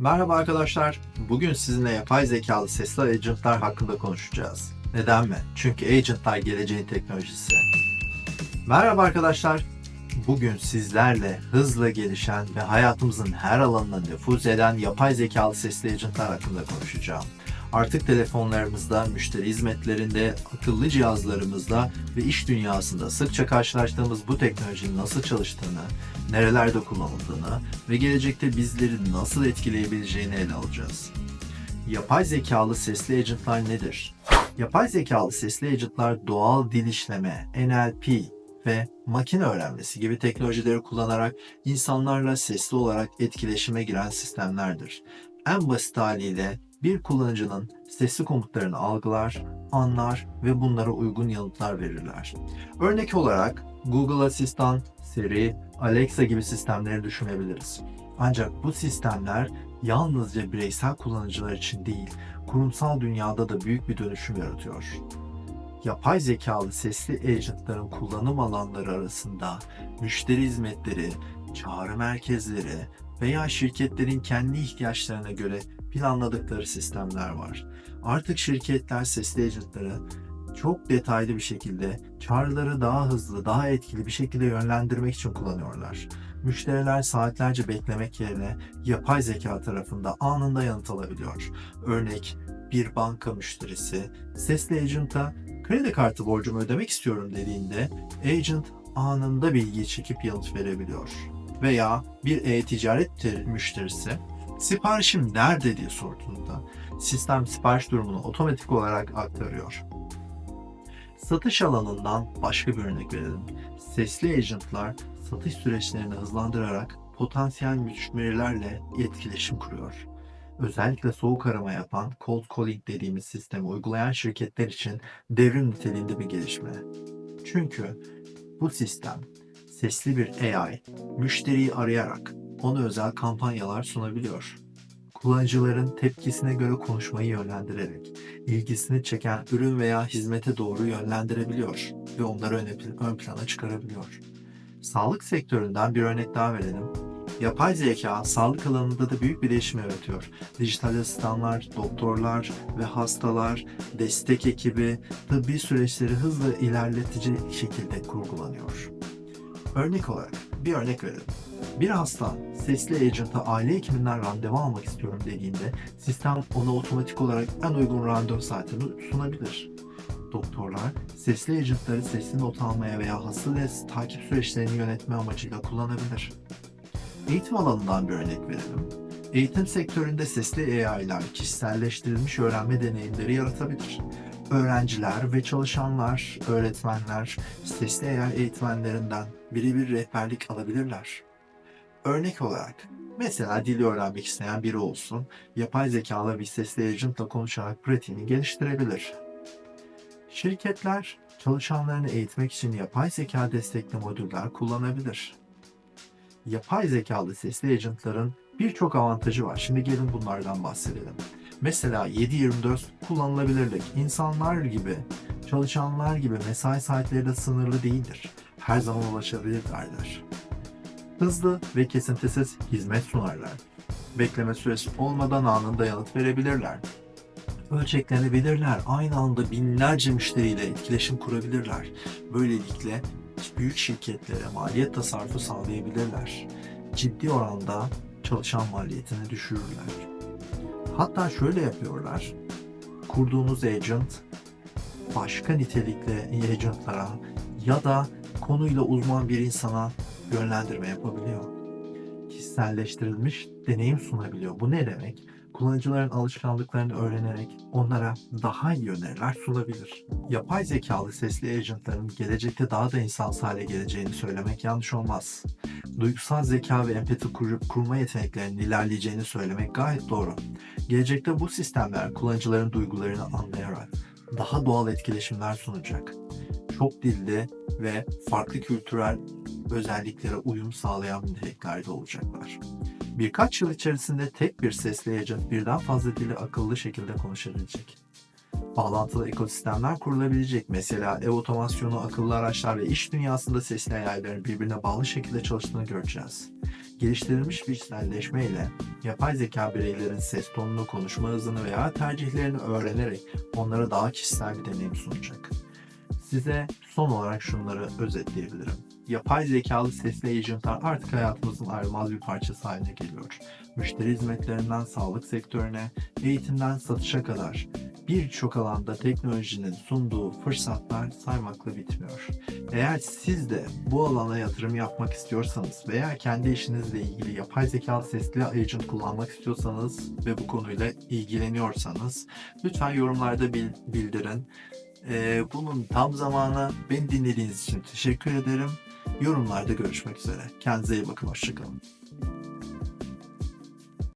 Merhaba arkadaşlar. Bugün sizinle yapay zekalı sesli agentlar hakkında konuşacağız. Neden mi? Çünkü agentlar geleceğin teknolojisi. Merhaba arkadaşlar. Bugün sizlerle hızla gelişen ve hayatımızın her alanına nüfuz eden yapay zekalı sesli agentlar hakkında konuşacağım. Artık telefonlarımızda, müşteri hizmetlerinde, akıllı cihazlarımızda ve iş dünyasında sıkça karşılaştığımız bu teknolojinin nasıl çalıştığını, nerelerde kullanıldığını ve gelecekte bizleri nasıl etkileyebileceğini ele alacağız. Yapay zekalı sesli agentlar nedir? Yapay zekalı sesli agentlar doğal dil işleme, NLP ve makine öğrenmesi gibi teknolojileri kullanarak insanlarla sesli olarak etkileşime giren sistemlerdir. En basit haliyle bir kullanıcının sesli komutlarını algılar, anlar ve bunlara uygun yanıtlar verirler. Örnek olarak Google Asistan, Siri, Alexa gibi sistemleri düşünebiliriz. Ancak bu sistemler yalnızca bireysel kullanıcılar için değil, kurumsal dünyada da büyük bir dönüşüm yaratıyor. Yapay zekalı sesli agentların kullanım alanları arasında müşteri hizmetleri, çağrı merkezleri veya şirketlerin kendi ihtiyaçlarına göre planladıkları sistemler var. Artık şirketler sesli agentları çok detaylı bir şekilde çağrıları daha hızlı, daha etkili bir şekilde yönlendirmek için kullanıyorlar. Müşteriler saatlerce beklemek yerine yapay zeka tarafında anında yanıt alabiliyor. Örnek bir banka müşterisi sesli agent'a kredi kartı borcumu ödemek istiyorum dediğinde agent anında bilgiyi çekip yanıt verebiliyor. Veya bir e-ticaret müşterisi siparişim nerede diye sorduğunda sistem sipariş durumunu otomatik olarak aktarıyor. Satış alanından başka bir örnek verelim. Sesli agentlar satış süreçlerini hızlandırarak potansiyel müşterilerle etkileşim kuruyor. Özellikle soğuk arama yapan cold calling dediğimiz sistemi uygulayan şirketler için devrim niteliğinde bir gelişme. Çünkü bu sistem sesli bir AI müşteriyi arayarak ona özel kampanyalar sunabiliyor. Kullanıcıların tepkisine göre konuşmayı yönlendirerek ilgisini çeken ürün veya hizmete doğru yönlendirebiliyor ve onları ön plana çıkarabiliyor. Sağlık sektöründen bir örnek daha verelim. Yapay zeka sağlık alanında da büyük bir değişim yaratıyor. Dijital asistanlar, doktorlar ve hastalar, destek ekibi, tıbbi süreçleri hızlı ilerletici şekilde kurgulanıyor. Örnek olarak bir örnek verelim. Bir hasta sesli agent'a aile hekiminden randevu almak istiyorum dediğinde sistem ona otomatik olarak en uygun randevu saatini sunabilir. Doktorlar sesli agentları sesli not almaya veya hasta takip süreçlerini yönetme amacıyla kullanabilir. Eğitim alanından bir örnek verelim. Eğitim sektöründe sesli AI'lar kişiselleştirilmiş öğrenme deneyimleri yaratabilir. Öğrenciler ve çalışanlar, öğretmenler sesli AI eğitmenlerinden birebir rehberlik alabilirler. Örnek olarak, mesela dili öğrenmek isteyen biri olsun, yapay zekalı bir sesli agentla konuşarak pratiğini geliştirebilir. Şirketler, çalışanlarını eğitmek için yapay zeka destekli modüller kullanabilir. Yapay zekalı sesli agentların birçok avantajı var. Şimdi gelin bunlardan bahsedelim. Mesela 7-24 kullanılabilirlik. İnsanlar gibi, çalışanlar gibi mesai saatleri de sınırlı değildir. Her zaman ulaşabilirlerdir. Hızlı ve kesintisiz hizmet sunarlar. Bekleme süresi olmadan anında yanıt verebilirler. Ölçeklenebilirler. Aynı anda binlerce müşteriyle etkileşim kurabilirler. Böylelikle büyük şirketlere maliyet tasarrufu sağlayabilirler. Ciddi oranda çalışan maliyetini düşürürler. Hatta şöyle yapıyorlar. Kurduğunuz agent başka nitelikli agentlara ya da konuyla uzman bir insana yönlendirme yapabiliyor. Kişiselleştirilmiş deneyim sunabiliyor. Bu ne demek? Kullanıcıların alışkanlıklarını öğrenerek onlara daha iyi öneriler sunabilir. Yapay zekalı sesli agentların gelecekte daha da insansız hale geleceğini söylemek yanlış olmaz. Duygusal zeka ve empati kurup kurma yeteneklerinin ilerleyeceğini söylemek gayet doğru. Gelecekte bu sistemler kullanıcıların duygularını anlayarak daha doğal etkileşimler sunacak. Çok dilli ve farklı kültürel özelliklere uyum sağlayan niteliklerde olacaklar. Birkaç yıl içerisinde tek bir sesli agent birden fazla dili akıllı şekilde konuşabilecek. Bağlantılı ekosistemler kurulabilecek. Mesela ev otomasyonu, akıllı araçlar ve iş dünyasında sesli AI'lerin birbirine bağlı şekilde çalıştığını göreceğiz. Geliştirilmiş kişiselleşme ile yapay zeka bireylerin ses tonunu, konuşma hızını veya tercihlerini öğrenerek onlara daha kişisel bir deneyim sunacak. Size son olarak şunları özetleyebilirim. Yapay zekalı sesli agentlar artık hayatımızın ayrılmaz bir parçası haline geliyor. Müşteri hizmetlerinden sağlık sektörüne, eğitimden satışa kadar birçok alanda teknolojinin sunduğu fırsatlar saymakla bitmiyor. Eğer siz de bu alana yatırım yapmak istiyorsanız veya kendi işinizle ilgili yapay zekalı sesli agent kullanmak istiyorsanız ve bu konuyla ilgileniyorsanız lütfen yorumlarda bil- bildirin. Ee, bunun tam zamanı. Beni dinlediğiniz için teşekkür ederim. Yorumlarda görüşmek üzere. Kendinize iyi bakın. Hoşçakalın.